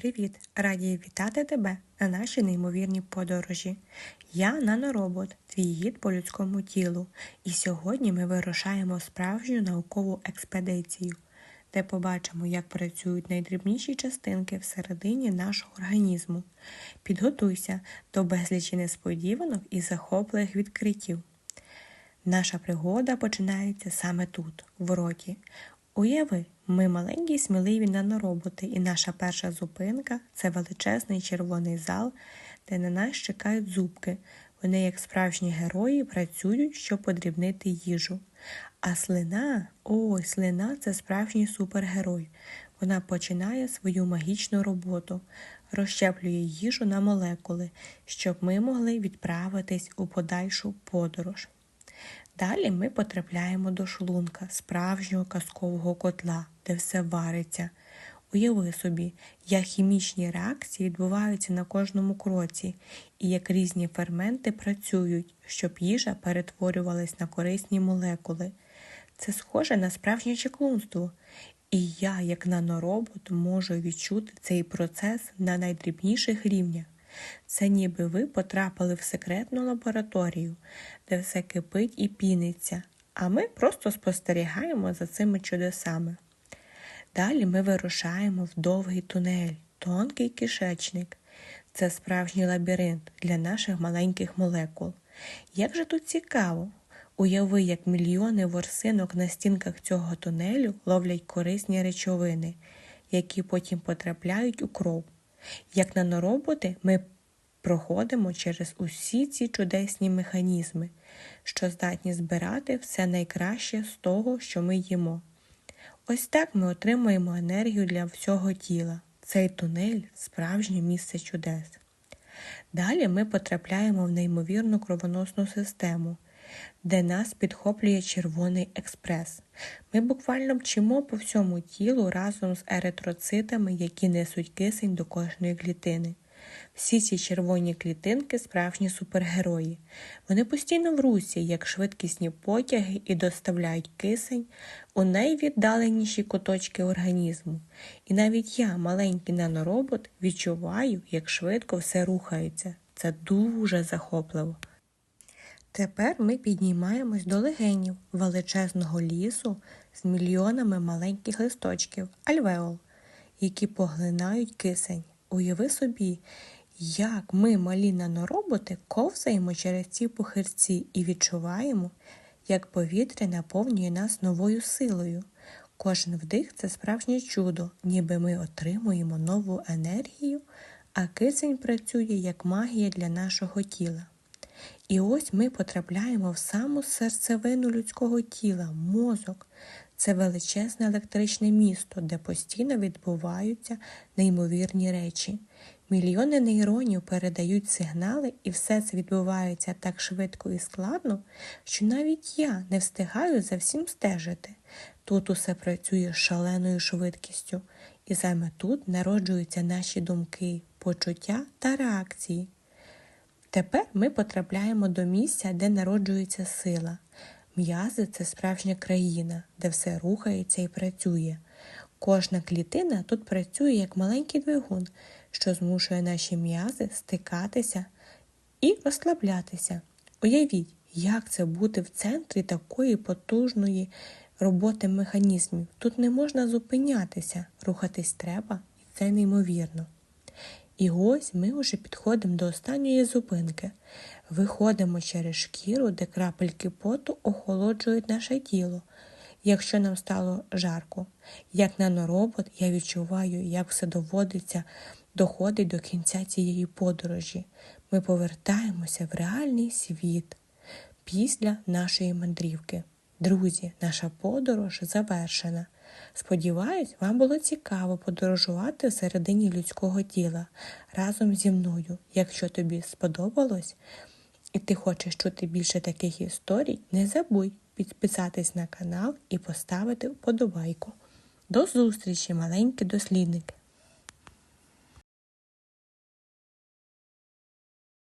Привіт! Раді вітати тебе на нашій неймовірній подорожі. Я наноробот, твій гід по людському тілу, і сьогодні ми вирушаємо справжню наукову експедицію, де побачимо, як працюють найдрібніші частинки всередині нашого організму. Підготуйся до безлічі несподіванок і захопливих відкриттів. Наша пригода починається саме тут, в роті. Уяви, ми маленькі сміливі нанороботи, і наша перша зупинка це величезний червоний зал, де на нас чекають зубки. Вони, як справжні герої, працюють, щоб подрібнити їжу. А слина, ой, слина це справжній супергерой. Вона починає свою магічну роботу, розщеплює їжу на молекули, щоб ми могли відправитись у подальшу подорож. Далі ми потрапляємо до шлунка, справжнього казкового котла, де все вариться. Уяви собі, як хімічні реакції відбуваються на кожному кроці, і як різні ферменти працюють, щоб їжа перетворювалась на корисні молекули. Це схоже на справжнє чеклунство. І я, як наноробот, можу відчути цей процес на найдрібніших рівнях. Це ніби ви потрапили в секретну лабораторію, де все кипить і піниться, а ми просто спостерігаємо за цими чудесами. Далі ми вирушаємо в довгий тунель, тонкий кишечник. Це справжній лабіринт для наших маленьких молекул. Як же тут цікаво! Уяви, як мільйони ворсинок на стінках цього тунелю ловлять корисні речовини, які потім потрапляють у кров. Як нанороботи, ми проходимо через усі ці чудесні механізми, що здатні збирати все найкраще з того, що ми їмо. Ось так ми отримуємо енергію для всього тіла. Цей тунель справжнє місце чудес. Далі ми потрапляємо в неймовірну кровоносну систему, де нас підхоплює червоний експрес. Ми буквально мчимо по всьому тілу разом з еритроцитами, які несуть кисень до кожної клітини. Всі ці червоні клітинки справжні супергерої. Вони постійно в русі, як швидкісні потяги, і доставляють кисень у найвіддаленіші куточки організму. І навіть я, маленький наноробот, відчуваю, як швидко все рухається. Це дуже захопливо. Тепер ми піднімаємось до легенів величезного лісу з мільйонами маленьких листочків альвеол, які поглинають кисень. Уяви собі, як ми, малі нанороботи, ковзаємо через ці похирці і відчуваємо, як повітря наповнює нас новою силою. Кожен вдих це справжнє чудо, ніби ми отримуємо нову енергію, а кисень працює як магія для нашого тіла. І ось ми потрапляємо в саму серцевину людського тіла, мозок. Це величезне електричне місто, де постійно відбуваються неймовірні речі. Мільйони нейронів передають сигнали, і все це відбувається так швидко і складно, що навіть я не встигаю за всім стежити. Тут усе працює шаленою швидкістю, і саме тут народжуються наші думки, почуття та реакції. Тепер ми потрапляємо до місця, де народжується сила. М'язи це справжня країна, де все рухається і працює. Кожна клітина тут працює як маленький двигун, що змушує наші м'язи стикатися і розслаблятися. Уявіть, як це бути в центрі такої потужної роботи механізмів. Тут не можна зупинятися, рухатись треба, і це неймовірно. І ось ми вже підходимо до останньої зупинки. Виходимо через шкіру, де крапельки поту охолоджують наше тіло. Якщо нам стало жарко, як наноробот, я відчуваю, як все доводиться, доходить до кінця цієї подорожі. Ми повертаємося в реальний світ після нашої мандрівки. Друзі, наша подорож завершена. Сподіваюсь, вам було цікаво подорожувати всередині людського тіла разом зі мною. Якщо тобі сподобалось і ти хочеш чути більше таких історій, не забудь підписатись на канал і поставити вподобайку. До зустрічі, маленькі дослідники!